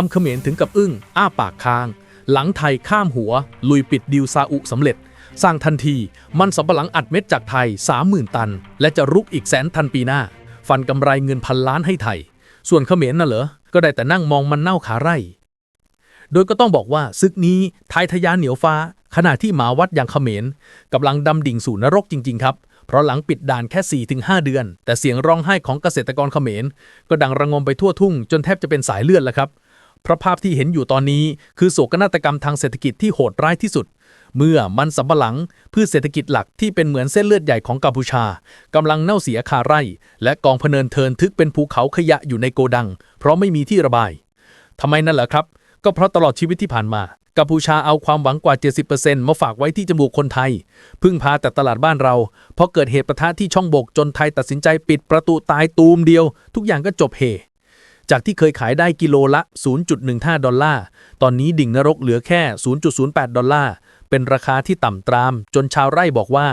ทำเขมรถึงกับอึ้ง อ้าปากค้าง หลังไทยข้ามหัว ลุยปิดดิวซาอุสำเร็จ สร้างทันที มันสำปะหลังอัดเม็ดจากไทย 30,000 ตัน และจะรุกอีกแสนตันปีหน้า ฟันกำไรเงินพันล้านให้ไทย ส่วนเขมรน่ะเหรอ ก็ได้แต่นั่งมองมันเน่าขาไร่ โดยก็ต้องบอกว่าซึกนี้ไทยทะยานเหนียวฟ้า ขณะที่หมาวัดอย่างเขมรกำลังดำดิ่งสู่นรกจริง ๆ ครับเพราะหลังปิดด่านแค่ 4-5 เดือน แต่เสียงร้องไห้ของเกษตรกรเขมร ก็ดังระงมไปทั่วทุ่ง จนแทบจะเป็นสายเลือดแล้วครับ เพราะภาพที่เห็นอยู่ตอนนี้คือโศกนาฏกรรมทางเศรษฐกิจที่โหดร้ายที่สุด เมื่อมันสำปะหลังพืชเศรษฐกิจหลักที่เป็นเหมือนเส้นเลือดใหญ่ของกัมพูชากำลังเน่าเสียคาไร่ และกองพเนินเทินทึกเป็นภูเขาขยะอยู่ในโกดัง เพราะไม่มีที่ระบายทำไมนั่นเหรอครับ ก็เพราะตลอดชีวิตที่ผ่านมากัมพูชาเอาความหวังกว่า 70%มาฝากไว้ที่จมูกคนไทย พึ่งพาแต่ตลาดบ้านเราพราะเกิดเหตุประทะที่ช่องบกจนไทยตัดสินใจปิดประตูตายตูมเดียว ทุกอย่างก็จบเฮ จากที่เคยขายได้กิโลละ 0.15 ดอลลาร์ ตอนนี้ดิ่งนรกเหลือแค่ 0.08 ดอลลาร์ เป็นราคาที่ต่ำตราม จนชาวไร่บอกว่า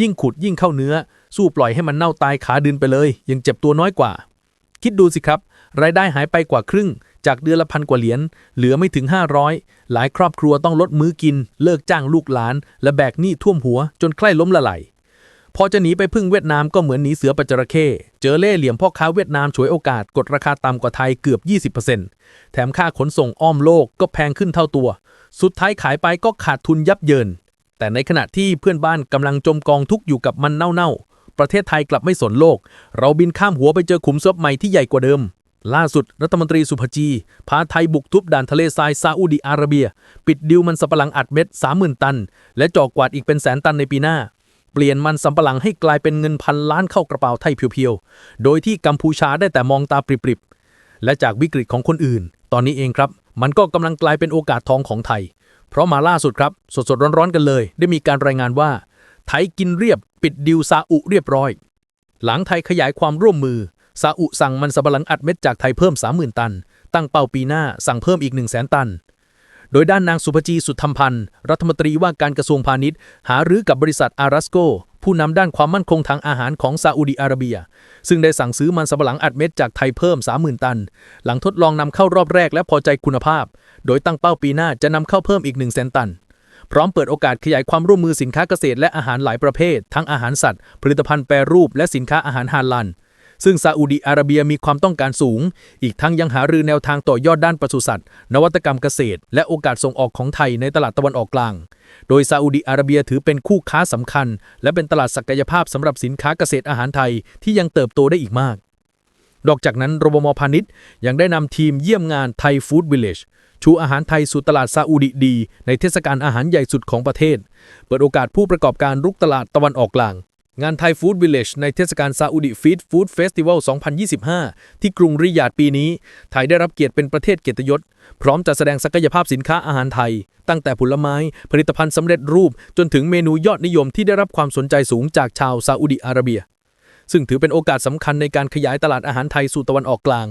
ยิ่งขุดยิ่งเข้าเนื้อ สู้ปล่อยให้มันเน่าตายขาดินไปเลย ยังเจ็บตัวน้อยกว่า คิดดูสิครับ รายได้หายไปกว่าครึ่ง จากเดือนละพันกว่าเหรียญ เหลือไม่ถึง 500 หลายครอบครัวต้องลดมื้อกิน เลิกจ้างลูกหลาน และแบกหนี้ท่วมหัวจนใกล้ล้มละลาย พอจะหนีไปพึ่งเวียดนามก็เหมือนหนีเสือปัจระเข้เจอเล่เหลี่ยมพ่อค้าเวียดนามฉวยโอกาสกดราคาต่ำกว่าไทยเกือบ 20%แถมค่าขนส่งอ้อมโลกก็แพงขึ้นเท่าตัว สุดท้ายขายไปก็ขาดทุนยับเยิน แต่ในขณะที่เพื่อนบ้านกำลังจมกองทุกข์อยู่กับมันเน่าๆ ประเทศไทยกลับไม่สนโลก เราบินข้ามหัวไปเจอขุมทรัพย์ใหม่ที่ใหญ่กว่าเดิมล่าสุด รัฐมนตรีสุภจี พาไทยบุกทุบด่านทะเลทรายซาอุดิอาระเบีย ปิดดิวมันสำปะหลังอัดเม็ด 30,000 ตัน และจอกกวาดอีกเป็นแสนตันในปีหน้า เปลี่ยนมันสำปะหลังให้กลายเป็นเงินพันล้านเข้ากระเป๋าไทยเพียวๆ โดยที่กัมพูชาได้แต่มองตาปริบๆ และจากวิกฤตของคนอื่น ตอนนี้เองครับ มันก็กำลังกลายเป็นโอกาสทองของไทย เพราะมาล่าสุดครับ สดๆ ร้อนๆ กันเลย ได้มีการรายงานว่า ไทยกินเรียบ ปิดดิวซาอุเรียบร้อย หลังไทยขยายความร่วมมือซาอุสั่งมันสำปะหลังอัดเม็ดจากไทยเพิ่ม 30,000 ตัน ตั้งเป้าปีหน้าสั่งเพิ่มอีก 1 0 0 0 0 0 ตัน โดยด้านนางสุภจีสุธรรมพันธ์ รัฐมนตรีว่าการกระทรวงพาณิชย์ หารือกับบริษัทอารัสโก ผู้นำด้านความมั่นคงทางอาหารของซาอุดิอาระเบีย ซึ่งได้สั่งซื้อมันสำปะหลังอัดเม็ดจากไทยเพิ่ม 30,000 ตัน หลังทดลองนำเข้ารอบแรกและพอใจคุณภาพ โดยตั้งเป้าปีหน้าจะนำเข้าเพิ่มอีก1 0 0 0 0 0ตันพร้อมเปิดโอกาสขยายความร่วมมือสินค้าเกษตรและอาหารหลายประเภท ทั้งอาหารสัตว์ ผลิตภัณฑ์แปรรูป และสินค้าอาหารฮาลาล ซึ่งซาอุดิอาระเบียมีความต้องการสูง อีกทั้งยังหารือแนวทางต่อยอดด้านปศุสัตว์ นวัตกรรมเกษตร และโอกาสส่งออกของไทยในตลาดตะวันออกกลาง โดยซาอุดิอาระเบียถือเป็นคู่ค้าสำคัญ และเป็นตลาดศักยภาพสำหรับสินค้าเกษตรอาหารไทยที่ยังเติบโตได้อีกมาก นอกจากนั้นรบมพาณิชย์ยังได้นำทีมเยี่ยมงานไทยฟู้ดวิลเลจชูอาหารไทยสู่ตลาดซาอุดิดี ในเทศกาลอาหารใหญ่สุดของประเทศ เปิดโอกาสผู้ประกอบการรุกตลาดตะวันออกกลาง งานไทยฟู้ดวิลเลจในเทศกาลซาอุดิฟีดฟู้ดเฟสติวัล 2025 ที่กรุงริยาดปีนี้ ไทยได้รับเกียรติเป็นประเทศเกียรติยศ พร้อมจัดแสดงศักยภาพสินค้าอาหารไทย ตั้งแต่ผลไม้ ผลิตภัณฑ์สำเร็จรูป จนถึงเมนูยอดนิยมที่ได้รับความสนใจสูงจากชาวซาอุดิอาระเบีย ซึ่งถือเป็นโอกาสสำคัญในการขยายตลาดอาหารไทยสู่ตะวันออกกลาง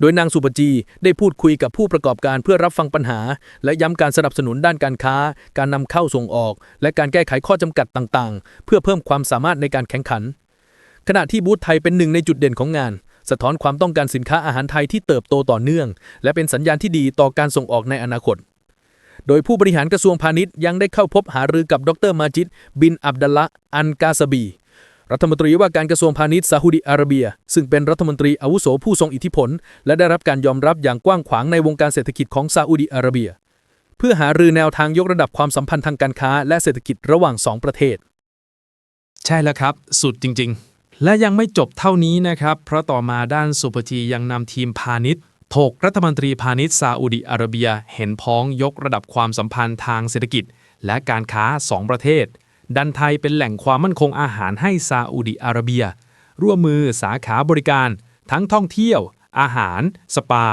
โดยนางสุปจีได้พูดคุยกับผู้ประกอบการเพื่อรับฟังปัญหา และย้ำการสนับสนุนด้านการค้า การนำเข้าส่งออก และการแก้ไขข้อจำกัดต่างๆ เพื่อเพิ่มความสามารถในการแข่งขัน ขณะที่บูธไทยเป็นหนึ่งในจุดเด่นของงานสะท้อนความต้องการสินค้าอาหารไทยที่เติบโตต่อเนื่อง และเป็นสัญญาณที่ดีต่อการส่งออกในอนาคต โดยผู้บริหารกระทรวงพาณิชย์ยังได้เข้าพบหารือกับดรมาจิดบินอับดัลละอันกาซาบี รัฐมนตรีว่าการกระทรวงพาณิชย์ซาอุดิอาระเบีย ซึ่งเป็นรัฐมนตรีอาวุโสผู้ทรงอิทธิพล และได้รับการยอมรับอย่างกว้างขวางในวงการเศรษฐกิจของซาอุดิอาระเบีย เพื่อหารือแนวทางยกระดับความสัมพันธ์ทางการค้า และเศรษฐกิจระหว่างสองประเทศ ใช่แล้วครับ สุดจริง ๆ และยังไม่จบเท่านี้นะครับ เพราะต่อมาด้านสุภจียังนำทีมพาณิชย์ถกรัฐมนตรีพาณิชย์ซาอุดิอาระเบีย เห็นพ้องยกระดับความสัมพันธ์ทางเศรษฐกิจ และการค้า 2 ประเทศ ดันไทยเป็นแหล่งความมั่นคงอาหารให้ซาอุดิอาระเบีย ร่วมมือสาขาบริการ ทั้งท่องเที่ยว อาหาร สปา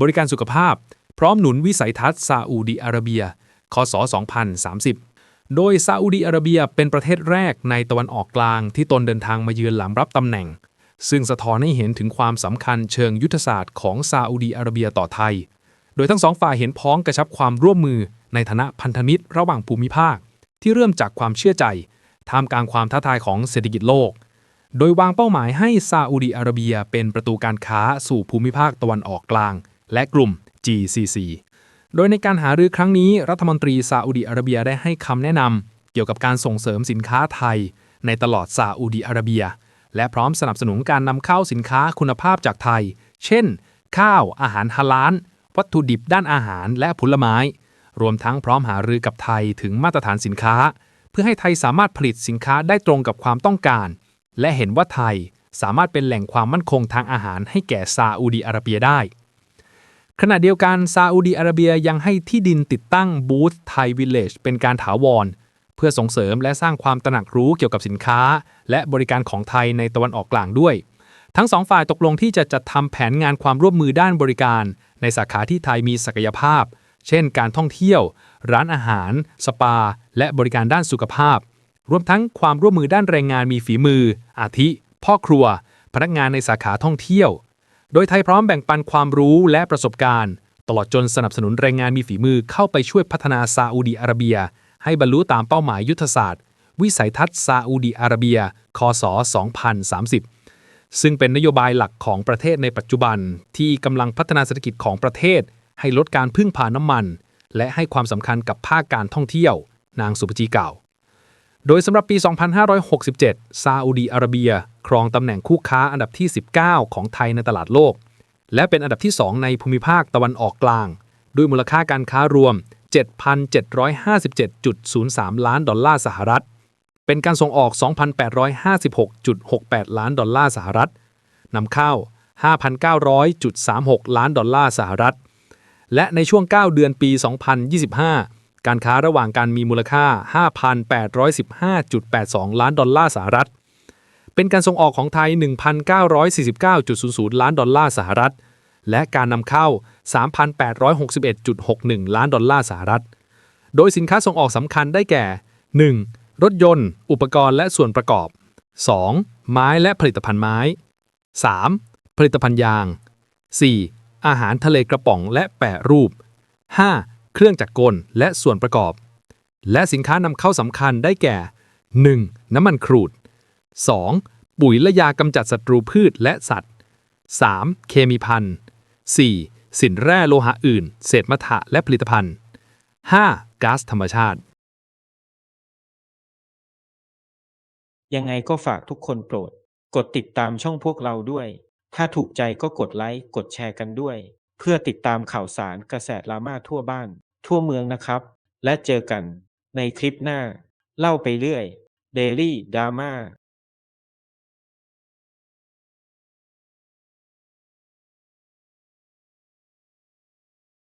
บริการสุขภาพ พร้อมหนุนวิสัยทัศน์ซาอุดิอาระเบีย คศ 2030 โดยซาอุดิอาระเบียเป็นประเทศแรกในตะวันออกกลางที่ตนเดินทางมาเยือนหลังรับตำแหน่ง ซึ่งสะท้อนให้เห็นถึงความสำคัญเชิงยุทธศาสตร์ของซาอุดีอาระเบียต่อไทย โดยทั้งสองฝ่ายเห็นพ้องกระชับความร่วมมือในฐานะพันธมิตรระหว่างภูมิภาค ที่เริ่มจากความเชื่อใจท่ามกลางความท้าทายของเศรษฐกิจโลก โดยวางเป้าหมายให้ซาอุดีอาระเบียเป็นประตูการค้าสู่ภูมิภาคตะวันออกกลาง และกลุ่ม GCC โดยในการหารือครั้งนี้ รัฐมนตรีซาอุดิอาระเบียได้ให้คำแนะนำเกี่ยวกับการส่งเสริมสินค้าไทย ในตลอดซาอุดิอาระเบีย และพร้อมสนับสนุนการนำเข้าสินค้าคุณภาพจากไทย เช่น ข้าว อาหารฮาลาลวัตถุดิบด้านอาหารและผลไม้ รวมทั้งพร้อมหารือกับไทยถึงมาตรฐานสินค้า เพื่อให้ไทยสามารถผลิตสินค้าได้ตรงกับความต้องการ และเห็นว่าไทยสามารถเป็นแหล่งความมั่นคงทางอาหารให้แก่ซาอุดีอาระเบียได้ ขณะเดียวกันซาอุดีอาระเบียยังให้ที่ดินติดตั้งบูธไทยวิลเลจเป็นการถาวร เพื่อส่งเสริมและสร้างความตระหนักรู้เกี่ยวกับสินค้า และบริการของไทยในตะวันออกกลางด้วย ทั้งสองฝ่ายตกลงที่จะจัดทำแผนงานความร่วมมือด้านบริการ ในสาขาที่ไทยมีศักยภาพ เช่น การท่องเที่ยว ร้านอาหาร สปา และบริการด้านสุขภาพ รวมทั้งความร่วมมือด้านแรงงานมีฝีมือ อาทิ พ่อครัว พนักงานในสาขาท่องเที่ยว โดยไทยพร้อมแบ่งปันความรู้และประสบการณ์ ตลอดจนสนับสนุนแรงงานมีฝีมือเข้าไปช่วยพัฒนาซาอุดีอาระเบีย ให้บรรลุตามเป้าหมายยุทธศาสตร์ วิสัยทัศน์ซาอุดีอาระเบีย คศ 2030ซึ่งเป็นนโยบายหลักของประเทศในปัจจุบันที่กำลังพัฒนาเศรษฐกิจของประเทศ ให้ลดการพึ่งพาน้ำมัน และให้ความสำคัญกับภาคการท่องเที่ยว นางสุปจีกล่าว โดยสำหรับปี 2567 ซาอุดีอาระเบีย ครองตำแหน่งคู่ค้าอันดับที่ 19 ของไทยในตลาดโลก และเป็นอันดับที่ 2 ในภูมิภาคตะวันออกกลาง ด้วยมูลค่าการค้ารวม 7,757.03 ล้านดอลลาร์สหรัฐ เป็นการส่งออก 2,856.68 ล้านดอลลาร์สหรัฐนำเข้า 5,900.36 ล้านดอลลาร์สหรัฐ และในช่วง 9 เดือนปี 2025 การค้าระหว่างกันมีมูลค่า 5,815.82 ล้านดอลลาร์สหรัฐ เป็นการส่งออกของไทย 1,949.00 ล้านดอลลาร์สหรัฐ และการนำเข้า 3,861.61 ล้านดอลลาร์สหรัฐ โดยสินค้าส่งออกสำคัญได้แก่ 1. รถยนต์ อุปกรณ์และส่วนประกอบ 2. ไม้และผลิตภัณฑ์ไม้ 3. ผลิตภัณฑ์ยาง 4. อาหารทะเลกระป๋องและแปรรูป 5. เครื่องจักรกลและส่วนประกอบ และสินค้านำเข้าสำคัญได้แก่ 1. น้ำมันครูด 2. ปุ๋ยและยากำจัดศัตรูพืชและสัตว์ 3. เคมีพัน 4. สินแร่โลหะอื่น เศษมะถะและผลิตภัณฑ์ 5. ก๊าซธรรมชาติ ยังไงก็ฝากทุกคนโปรด กดติดตามช่องพวกเราด้วย ถ้าถูกใจก็กดไลค์ กดแชร์กันด้วย เพื่อติดตามข่าวสารกระแสดราม่าทั่วบ้าน ทั่วเมืองนะครับ และเจอกันในคลิปหน้า เล่าไปเรื่อย Daily Drama